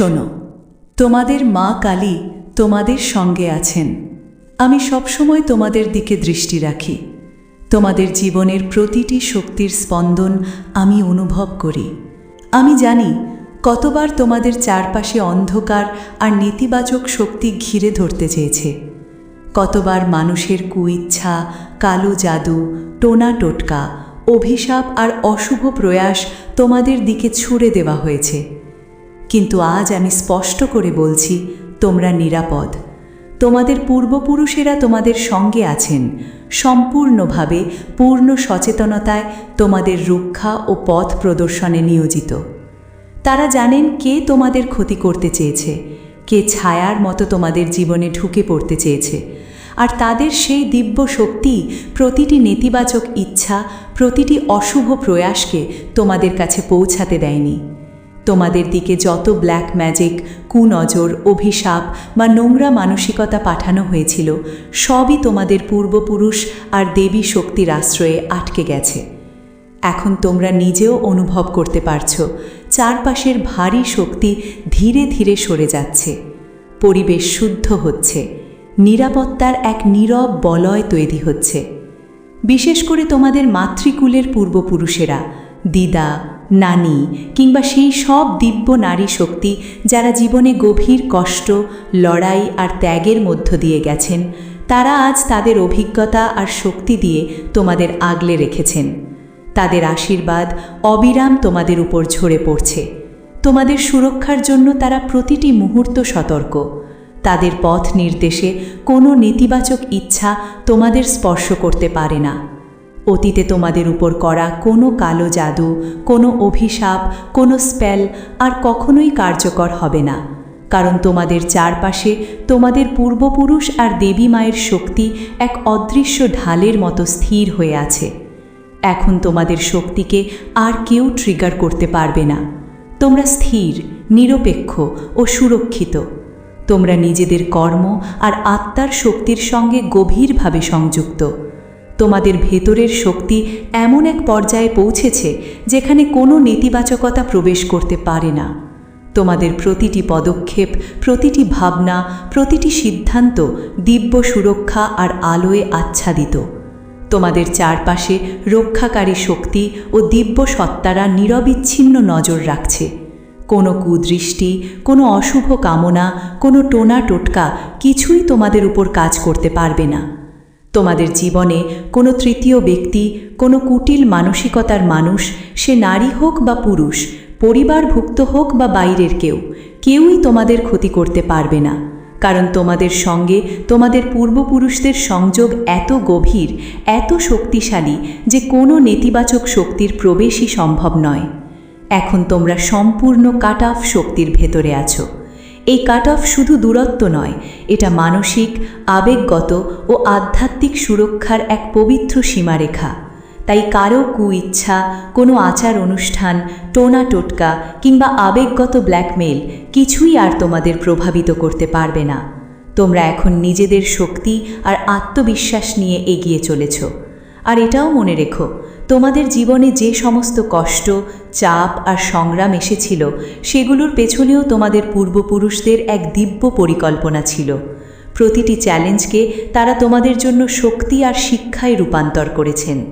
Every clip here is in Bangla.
শোনো, তোমাদের মা কালী তোমাদের সঙ্গে আছেন। আমি সবসময় তোমাদের দিকে দৃষ্টি রাখি। তোমাদের জীবনের প্রতিটি শক্তির স্পন্দন আমি অনুভব করি। আমি জানি, কতবার তোমাদের চারপাশে অন্ধকার আর নেতিবাচক শক্তি ঘিরে ধরতে চেয়েছে। কতবার মানুষের কুইচ্ছা, কালো জাদু, টোনা টোটকা, অভিশাপ আর অশুভ প্রয়াস তোমাদের দিকে ছুড়ে দেওয়া হয়েছে। কিন্তু আজ আমি স্পষ্ট করে বলছি, তোমরা নিরাপদ। তোমাদের পূর্বপুরুষেরা তোমাদের সঙ্গে আছেন। সম্পূর্ণভাবে, পূর্ণ সচেতনতায় তোমাদের রক্ষা ও পথ প্রদর্শনে নিয়োজিত। তারা জানেন কে তোমাদের ক্ষতি করতে চেয়েছে, কে ছায়ার মতো তোমাদের জীবনে ঢুকে পড়তে চেয়েছে। আর তাদের সেই দিব্য শক্তি, প্রতিটি নেতিবাচক ইচ্ছা, প্রতিটি অশুভ প্রয়াসকে তোমাদের কাছে পৌঁছাতে দেয়নি। তোমাদের দিকে যত ব্ল্যাক ম্যাজিক কুনজর, অভিশাপ বা নোংরা মানসিকতা পাঠানো হয়েছিল, সবই তোমাদের পূর্বপুরুষ আর দেবী শক্তির আশ্রয়ে আটকে গেছে। এখন তোমরা নিজেও অনুভব করতে পারছ, চারপাশের ভারী শক্তি ধীরে ধীরে সরে যাচ্ছে। পরিবেশ শুদ্ধ হচ্ছে, নিরাপত্তার এক নীরব বলয় তৈরি হচ্ছে। বিশেষ করে তোমাদের মাতৃকুলের পূর্বপুরুষেরা, দিদা নানি কিংবা সেই সব দিব্য নারী শক্তি যারা জীবনে গভীর কষ্ট, লড়াই আর ত্যাগের মধ্য দিয়ে গেছেন, তারা আজ তাদের অভিজ্ঞতা আর শক্তি দিয়ে তোমাদের আগলে রেখেছেন। তাদের আশীর্বাদ অবিরাম তোমাদের উপর ঝরে পড়ছে। তোমাদের সুরক্ষার জন্য তারা প্রতিটি মুহূর্ত সতর্ক। তাদের পথ নির্দেশে কোনো নেতিবাচক ইচ্ছা তোমাদের স্পর্শ করতে পারে না। অতীতে তোমাদের উপর করা কোনো কালো জাদু, কোনো অভিশাপ, কোনো স্পেল আর কখনোই কার্যকর হবে না। কারণ তোমাদের চারপাশে তোমাদের পূর্বপুরুষ আর দেবী মায়ের শক্তি এক অদৃশ্য ঢালের মতো স্থির হয়ে আছে। এখন তোমাদের শক্তিকে আর কেউ ট্রিগার করতে পারবে না। তোমরা স্থির, নিরপেক্ষ ও সুরক্ষিত। তোমরা নিজেদের কর্ম আর আত্মার শক্তির সঙ্গে গভীরভাবে সংযুক্ত। তোমাদের ভেতরের শক্তি এমন এক পর্যায়ে পৌঁছেছে যেখানে কোনো নেতিবাচকতা প্রবেশ করতে পারে না। তোমাদের প্রতিটি পদক্ষেপ, প্রতিটি ভাবনা, প্রতিটি সিদ্ধান্ত দিব্য সুরক্ষা আর আলোয় আচ্ছাদিত। তোমাদের চারপাশে রক্ষাকারী শক্তি ও দিব্য সত্তারা নিরবিচ্ছিন্ন নজর রাখছে। কোনো কুদৃষ্টি, কোনো অশুভ কামনা, কোনো টোনা টোটকা কিছুই তোমাদের উপর কাজ করতে পারবে না। তোমাদের জীবনে কোনো তৃতীয় ব্যক্তি, কোনো কুটিল মানসিকতার মানুষ, সে নারী হোক বা পুরুষ, পরিবারভুক্ত হোক বা বাইরের কেউ, কেউই তোমাদের ক্ষতি করতে পারবে না। কারণ তোমাদের সঙ্গে তোমাদের পূর্বপুরুষদের সংযোগ এত গভীর, এত শক্তিশালী যে কোনো নেতিবাচক শক্তির প্রবেশই সম্ভব নয়। এখন তোমরা সম্পূর্ণ কাট অফ শক্তির ভেতরে আছো। এই কাট অফ শুধু দূরত্ব নয়, এটা মানসিক, আবেগগত ও আধ্যাত্মিক সুরক্ষার এক পবিত্র সীমারেখা। তাই কারও কুইচ্ছা, কোনো আচার অনুষ্ঠান, টোনা টোটকা কিংবা আবেগগত ব্ল্যাকমেল কিছুই আর তোমাদের প্রভাবিত করতে পারবে না। তোমরা এখন নিজেদের শক্তি আর আত্মবিশ্বাস নিয়ে এগিয়ে চলেছ। আর এটাও মনে রেখো, তোমাদের জীবনে যে সমস্ত কষ্ট চাপ আর সংগ্রাম এসেছিল, সেগুলোর পেছনেও তোমাদের পূর্বপুরুষদের এক দিব্য পরিকল্পনা ছিল। প্রতিটি চ্যালেঞ্জকে তারা তোমাদের জন্য শক্তি আর শিক্ষায় রূপান্তর করেছেন।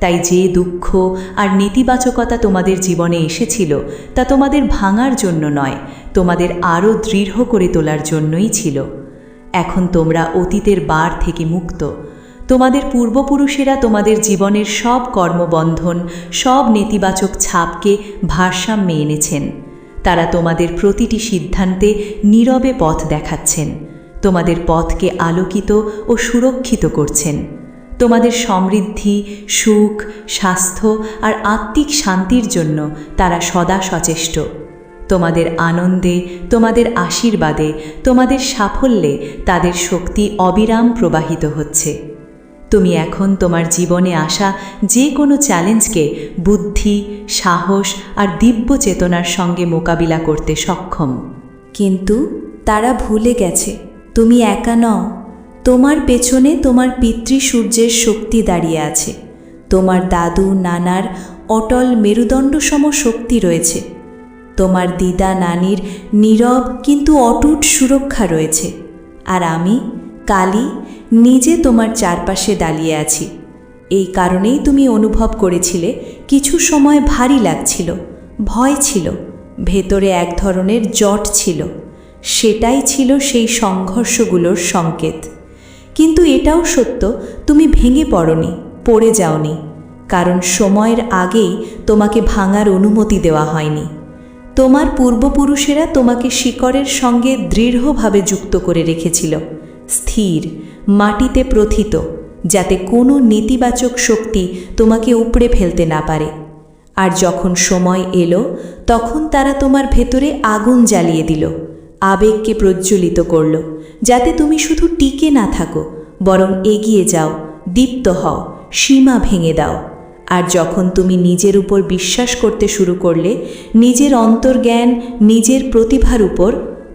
তাই যে দুঃখ আর নেতিবাচকতা তোমাদের জীবনে এসেছিল, তা তোমাদের ভাঙার জন্য নয়, তোমাদের আরও দৃঢ় করে তোলার জন্যই ছিল। এখন তোমরা অতীতের বার থেকে মুক্ত তোমাদের পূর্বপুরুষেরা তোমাদের জীবনের সব কর্মবন্ধন, সব নেতিবাচক ছাপকে ভারসাম্যে এনেছেন। তারা তোমাদের প্রতিটি সিদ্ধান্তে নীরবে পথ দেখাচ্ছেন। তোমাদের পথকে আলোকিত ও সুরক্ষিত করছেন। তোমাদের সমৃদ্ধি, সুখ, স্বাস্থ্য আর আত্মিক শান্তির জন্য তারা সদা সচেষ্ট। তোমাদের আনন্দে, তোমাদের আশীর্বাদে, তোমাদের সাফল্যে তাদের শক্তি অবিরাম প্রবাহিত হচ্ছে। তুমি এখন তোমার জীবনে আসা যে কোনো চ্যালেঞ্জকে বুদ্ধি, সাহস আর দিব্য চেতনার সঙ্গে মোকাবিলা করতে সক্ষম। কিন্তু তারা ভুলে গেছে, তুমি একা নও। তোমার পেছনে তোমার পিতৃ সূর্যের শক্তি দাঁড়িয়ে আছে। তোমার দাদু, নানার অটল মেরুদণ্ডসম শক্তি রয়েছে। তোমার দিদা, নানির নীরব কিন্তু অটুট সুরক্ষা রয়েছে। আর আমি কালী নিজে তোমার চারপাশে দাঁড়িয়ে আছি। এই কারণেই তুমি অনুভব করেছিলে কিছু সময় ভারী লাগছিল, ভয় ছিল, ভেতরে এক ধরনের জট ছিল। সেটাই ছিল সেই সংঘর্ষগুলোর সংকেত। কিন্তু এটাও সত্য, তুমি ভেঙে পড়নি, পড়ে যাওনি, কারণ সময়ের আগেই তোমাকে ভাঙার অনুমতি দেওয়া হয়নি। তোমার পূর্বপুরুষেরা তোমাকে শিকড়ের সঙ্গে দৃঢ়ভাবে যুক্ত করে রেখেছিল। স্থির, মাটিতে প্রথিত, যাতে কোনো নেতিবাচক শক্তি তোমাকে উপড়ে ফেলতে না পারে। আর যখন সময় এলো, তখন তারা তোমার ভেতরে আগুন জ্বালিয়ে দিল, আবেগকে প্রজ্বলিত করল, যাতে তুমি শুধু টিকে না থাকো, বরং এগিয়ে যাও, দীপ্ত হও, সীমা ভেঙে দাও। আর যখন তুমি নিজের উপর বিশ্বাস করতে শুরু করলে, নিজের অন্তর্জ্ঞান, নিজের প্রতিভার উপর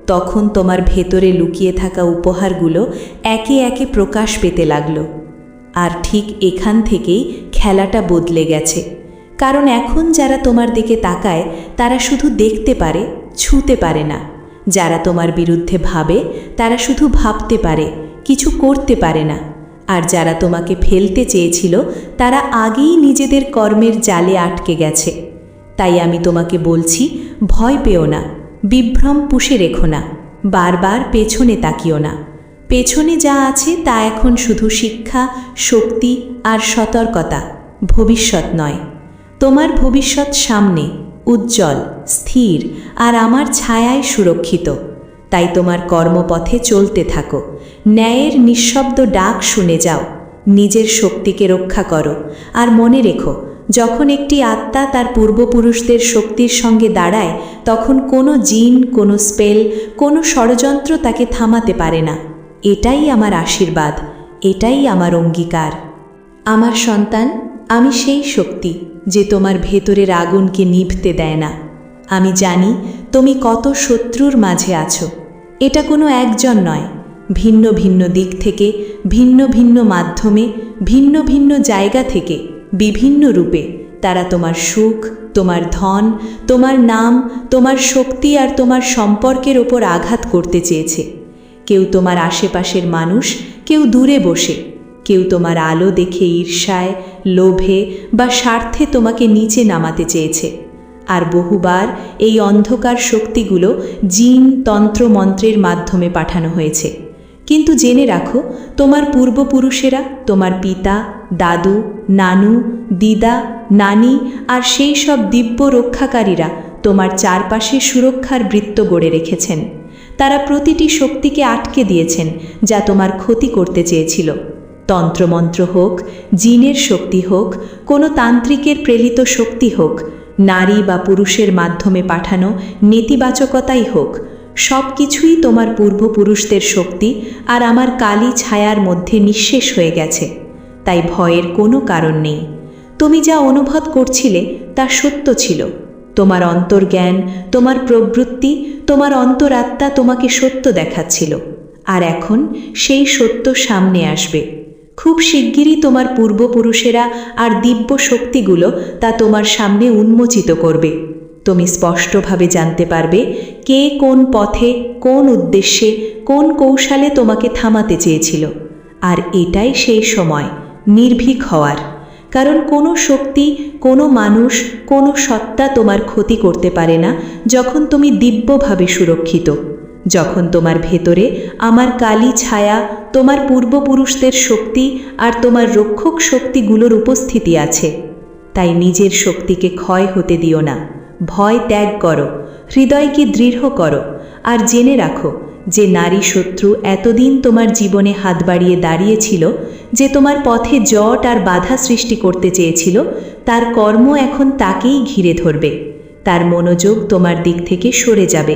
তখন তোমার ভেতরে লুকিয়ে থাকা উপহারগুলো একে একে প্রকাশ পেতে লাগল। আর ঠিক এখান থেকেই খেলাটা বদলে গেছে। কারণ এখন যারা তোমার দিকে তাকায়, তারা শুধু দেখতে পারে, ছুঁতে পারে না। যারা তোমার বিরুদ্ধে ভাবে, তারা শুধু ভাবতে পারে, কিছু করতে পারে না। আর যারা তোমাকে ফেলতে চেয়েছিল, তারা আগেই নিজেদের কর্মের জালে আটকে গেছে। তাই আমি তোমাকে বলছি, ভয় পেও না। বিভ্রম পুষে রেখো না, বারবার পেছনে তাকিও না। পেছনে যা আছে তা এখন শুধু শিক্ষা, শক্তি আর সতর্কতা, ভবিষ্যৎ নয়। তোমার ভবিষ্যৎ সামনে, উজ্জ্বল, স্থির আর আমার ছায়ায় সুরক্ষিত। তাই তোমার কর্মপথে চলতে থাকো। ন্যায়ের নিঃশব্দ ডাক শুনে যাও। নিজের শক্তিকে রক্ষা করো আর মনে রেখো যখন একটি আত্মা তার পূর্বপুরুষদের শক্তির সঙ্গে দাঁড়ায়, তখন কোনো জিন, কোনো স্পেল, কোনো ষড়যন্ত্র তাকে থামাতে পারে না। এটাই আমার আশীর্বাদ, এটাই আমার অঙ্গীকার। আমার সন্তান, আমি সেই শক্তি যে তোমার ভেতরের আগুনকে নিভতে দেয় না। আমি জানি তুমি কত শত্রুর মাঝে আছো। এটা কোনো একজন নয়। ভিন্ন ভিন্ন দিক থেকে, ভিন্ন ভিন্ন মাধ্যমে, ভিন্ন ভিন্ন জায়গা থেকে বিভিন্ন রূপে। তারা তোমার সুখ, তোমার ধন, তোমার নাম, তোমার শক্তি আর তোমার সম্পর্কের ওপর আঘাত করতে চেয়েছে। কেউ তোমার আশেপাশের মানুষ, কেউ দূরে বসে। কেউ তোমার আলো দেখে ঈর্ষায়, লোভে বা স্বার্থে তোমাকে নিচে নামাতে চেয়েছে। আর বহুবার এই অন্ধকার শক্তিগুলো জিন, তন্ত্র, মন্ত্রের মাধ্যমে পাঠানো হয়েছে। কিন্তু জেনে রাখো, তোমার পূর্বপুরুষেরা, তোমার পিতা, দাদু, নানু, দিদা, নানি আর সেই সব দিব্য রক্ষাকারীরা তোমার চারপাশে সুরক্ষার বৃত্ত গড়ে রেখেছেন। তারা প্রতিটি শক্তিকে আটকে দিয়েছেন যা তোমার ক্ষতি করতে চেয়েছিল। তন্ত্রমন্ত্র হোক, জিনের শক্তি হোক, কোনো তান্ত্রিকের প্রেরিত শক্তি হোক, নারী বা পুরুষের মাধ্যমে পাঠানো নেতিবাচকতাই হোক সব কিছুই তোমার পূর্বপুরুষদের শক্তি আর আমার কালী ছায়ার মধ্যে নিঃশেষ হয়ে গেছে। তাই ভয়ের কোনো কারণ নেই। তুমি যা অনুভব করছিলে তা সত্য ছিল। তোমার অন্তর্জ্ঞান, তোমার প্রবৃত্তি, তোমার অন্তরাত্মা তোমাকে সত্য দেখাচ্ছিল। আর এখন সেই সত্য সামনে আসবে। খুব শিগগিরই তোমার পূর্বপুরুষেরা আর দিব্য শক্তিগুলো তা তোমার সামনে উন্মোচিত করবে। তুমি স্পষ্টভাবে জানতে পারবে কে কোন পথে, কোন উদ্দেশ্যে, কোন কৌশলে তোমাকে থামাতে চেয়েছিল। আর এটাই সেই সময়, নির্ভীক হওয়ার। কারণ কোনো শক্তি, কোনো মানুষ, কোনো সত্তা তোমার ক্ষতি করতে পারে না যখন তুমি দিব্যভাবে সুরক্ষিত। যখন তোমার ভেতরে আমার কালী ছায়া, তোমার পূর্বপুরুষদের শক্তি আর তোমার রক্ষক শক্তিগুলোর উপস্থিতি আছে। তাই নিজের শক্তিকে ক্ষয় হতে দিও না। ভয় ত্যাগ করো, হৃদয়কে দৃঢ় করো, আর জেনে রাখো যে নারী শত্রু এতদিন তোমার জীবনে হাত বাড়িয়ে দাঁড়িয়েছিল, যে তোমার পথে জট আর বাধা সৃষ্টি করতে চেয়েছিল, তার কর্ম এখন তাকেই ঘিরে ধরবে, তার মনোযোগ তোমার দিক থেকে সরে যাবে।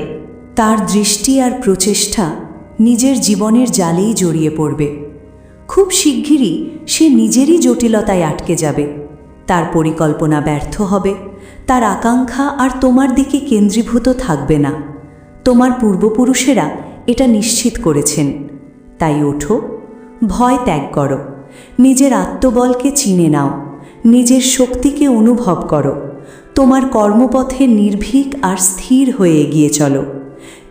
তার দৃষ্টি আর প্রচেষ্টা নিজের জীবনের জালেই জড়িয়ে পড়বে। খুব শিগগিরই সে নিজেরই জটিলতায় আটকে যাবে, তার পরিকল্পনা ব্যর্থ হবে। তার আকাঙ্ক্ষা আর তোমার দিকে কেন্দ্রীভূত থাকবে না। তোমার পূর্বপুরুষেরা এটা নিশ্চিত করেছেন। তাই ওঠো, ভয় ত্যাগ করো। নিজের আত্মবলকে চিনে নাও। নিজের শক্তিকে অনুভব করো। তোমার কর্মপথে নির্ভীক আর স্থির হয়ে এগিয়ে চলো।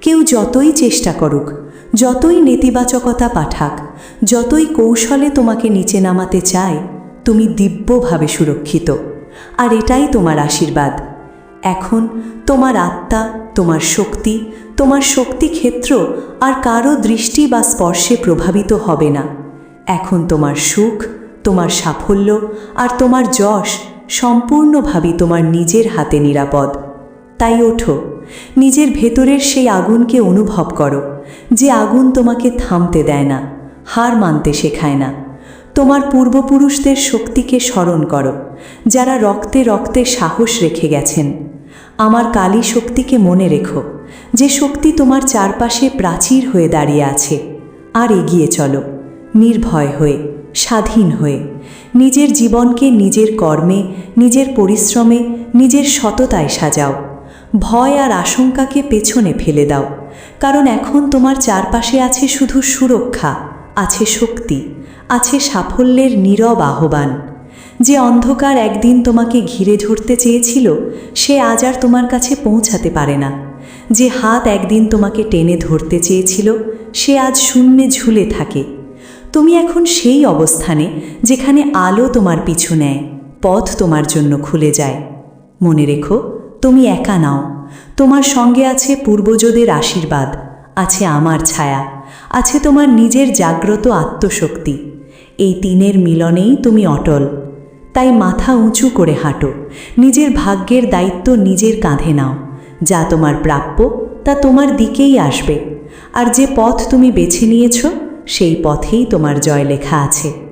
কেউ যতই চেষ্টা করুক, যতই নেতিবাচকতা পাঠাক, যতই কৌশলে তোমাকে নিচে নামাতে চায়, তুমি দিব্যভাবে সুরক্ষিত। আর এটাই তোমার আশীর্বাদ। এখন তোমার আত্মা, তোমার শক্তি তোমার শক্তি ক্ষেত্র আর কারও দৃষ্টি বা স্পর্শে প্রভাবিত হবে না। এখন তোমার সুখ, তোমার সাফল্য আর তোমার যশ সম্পূর্ণভাবে তোমার নিজের হাতে নিরাপদ। তাই ওঠো, নিজের ভেতরের সেই আগুনকে অনুভব করো, যে আগুন তোমাকে থামতে দেয় না, হার মানতে শেখায় না। তোমার পূর্বপুরুষদের শক্তিকে স্মরণ করো, যারা রক্তে রক্তে সাহস রেখে গেছেন। আমার কালী শক্তিকে মনে রেখো, যে শক্তি তোমার চারপাশে প্রাচীর হয়ে দাঁড়িয়ে আছে। আর এগিয়ে চলো, নির্ভয় হয়ে, স্বাধীন হয়ে, নিজের জীবনকে নিজের কর্মে, নিজের পরিশ্রমে, নিজের সততায় সাজাও। ভয় আর আশঙ্কাকে পেছনে ফেলে দাও, কারণ এখন তোমার চারপাশে আছে শুধু সুরক্ষা। আছে শক্তি, আছে সাফল্যের নীরব আহ্বান। যে অন্ধকার একদিন তোমাকে ঘিরে ধরতে চেয়েছিল, সে আজ আর তোমার কাছে পৌঁছাতে পারে না। যে হাত একদিন তোমাকে টেনে ধরতে চেয়েছিল, সে আজ শূন্যে ঝুলে থাকে। তুমি এখন সেই অবস্থানে যেখানে আলো তোমার পিছু নেয়, পথ তোমার জন্য খুলে যায়। মনে রেখো, তুমি একা নাও। তোমার সঙ্গে আছে পূর্বজদের আশীর্বাদ, আছে আমার ছায়া। আছে তোমার নিজের জাগ্রত আত্মশক্তি। এই তিনের মিলনেই তুমি অটল। তাই মাথা উঁচু করে হাঁটো। নিজের ভাগ্যের দায়িত্ব নিজের কাঁধে নাও। যা তোমার প্রাপ্য, তা তোমার দিকেই আসবে। আর যে পথ তুমি বেছে নিয়েছ, সেই পথেই তোমার জয় লেখা আছে।